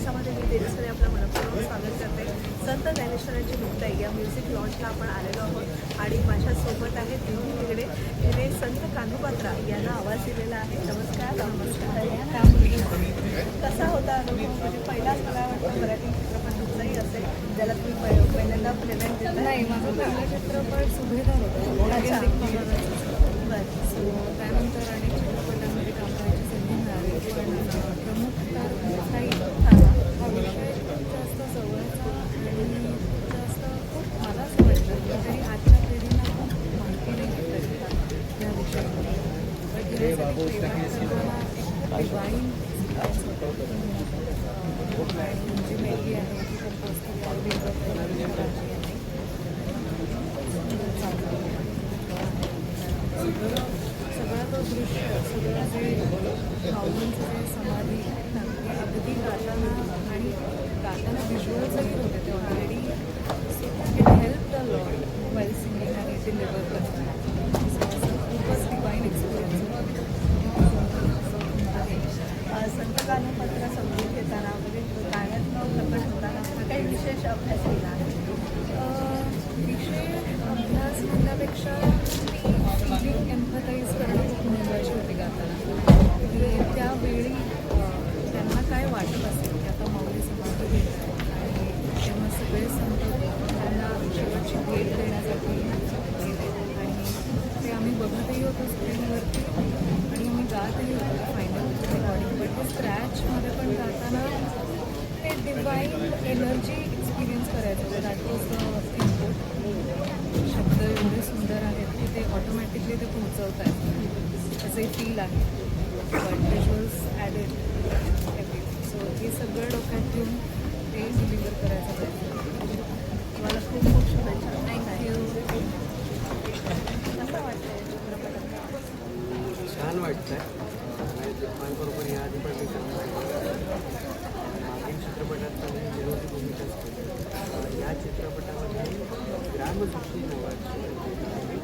प्रवासामध्ये मी देवीसरे आपलं मनपूर्वक स्वागत करते. संत ज्ञानेश्वरांची मुक्ताई या म्युझिक लॉन्चला आपण आलेलो आहोत. आणि माझ्यासोबत आहे दिदी तिकडे तिने संत कान्होपात्रा यांना आवाज दिलेला आहे. नमस्कार नमस्कार. कसा होता अनुभव? म्हणजे पहिलाच मला वाटतं मराठी चित्रपट तुमचाही असेल. ज्याला तुम्ही पहि- पहिल्यांदा दिला नाही माझा पहिला चित्रपट सुभेदार होता. सगळं तो दृश्य सगळं जे भावनांचं जे समाधी अगदी गाताना आणि गाताना व्हिज्युअल्सही होते विशेष अभ्यास केला. आहे विशेष अभ्यास म्हणण्यापेक्षा फिलिंग एम्पथाईज करणं खूप महत्त्वाची होती गाताना. म्हणजे त्यावेळी त्यांना काय वाटत असेल की आता माऊली समाज आणि तेव्हा सगळे संत त्यांना शेवटची भेट देण्यासाठी आणि ते आम्ही बघतही होतो स्क्रीनवरती आणि आम्ही गातही होतो फायनल रेकॉर्डिंग पण ते स्क्रॅचमध्ये पण गाताना ते डिवाईन एनर्जी करायचं. ते दॅट वॉज इनपुट शब्द एवढे सुंदर आहेत की ते ऑटोमॅटिकली ते पोहोचवत आहेत असे फील आहे बट विज्युअल्स ॲडेड सो हे सगळं डोक्यात घेऊन ते डिलिव्हर करायचं पाहिजे. मला खूप खूप शुभेच्छा. थँक्यू कसं वाटतं छान वाटतं आहे लोकांबरोबर या आधी पण मी काम केलं मागील चित्रपटात पण मी विरोधी भूमिकाच केली अं, या चित्रपटामध्ये ग्रामदृष्टी नावाची भूमिका आहे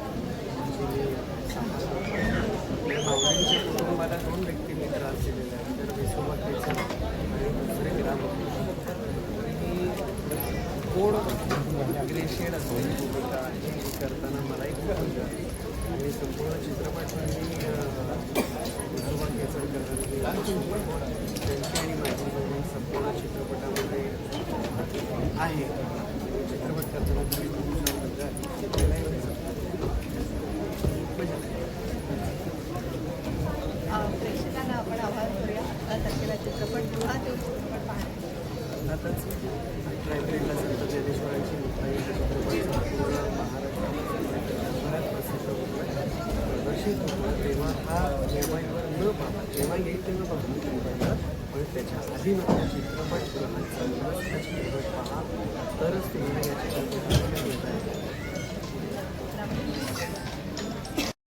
जी मी साकारतो या मावळ्यांच्या कुटुंबाला दोन व्यक्तींनी त्रास दिलेला आहे तर विसोबाकेचा आणि दुसरे ग्रामदृष्टी ही गोड ग्रेशियड असलेली भूमिका आहे जी करताना मलाही खूप मजा आली आणि संपूर्ण चित्रपट म्हणजे विसोबा केसरकर त्यांची आणि माझी जोडी संपूर्ण चित्रपटामध्ये आहे. आताच अठरा संत ज्ञानेश्वरांची मुक्ताई पूर्ण महाराष्ट्रात प्रसिद्ध होतो. प्रदर्शित होतो. तेव्हा हा मोबाईलवर न पाहता जेव्हा येईल तेव्हा बघून मोबाईलवर पण त्याच्या आधी मात्र चित्रपट गृहात चालणार